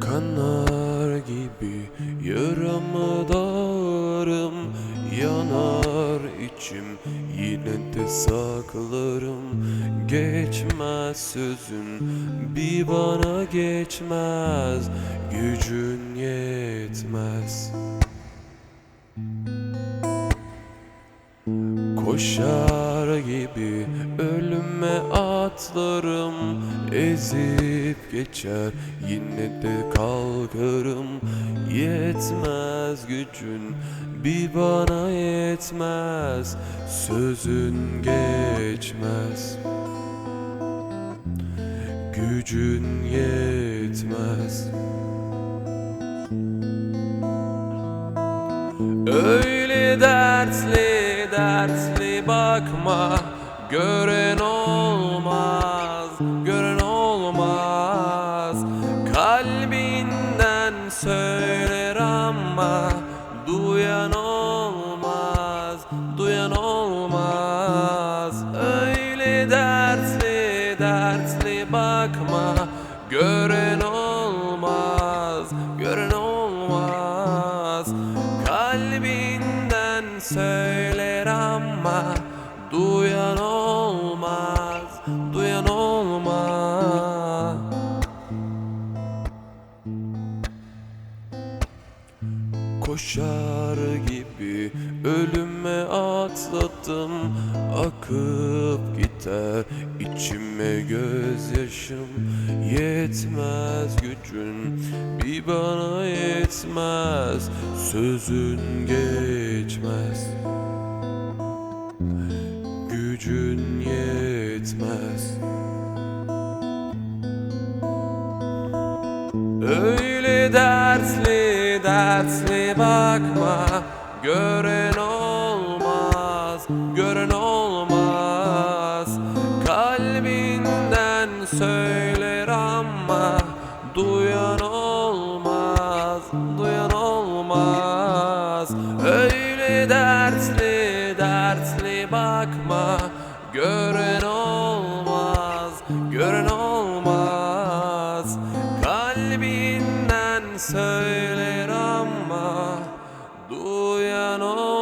Kanar gibi yaramı dağarım Yanar içim. Yine de saklarım Geçmez sözün. Bir bana geçmez Gücün yetmez. Koşar gibi ölüme atlarım Ezip geçer. Yine de kalkarım. Yetmez gücün bir bana yetmez. Sözün geçmez. Gücün yetmez. Öyle dertli dertli bakma. Gören olmaz, gören olmaz. Kalbinden söyler ama Duyan olmaz, duyan olmaz. Öyle dertli dertli bakma. Gören olmaz, gören olmaz. Kalbinden söyler ama Duyan olmaz, duyan olmaz. Koşar gibi ölüme atladım Akıp gider içime gözyaşım. Yetmez gücün bir bana yetmez Sözün geçmez Gücün yetmez. Öyle dertli dertli bakma. Gören olmaz, gören olmaz. Kalbinden söyler ama Duyan olmaz, dertli bakma. Gören olmaz, gören olmaz. Kalbinden söyler ama duyan olmaz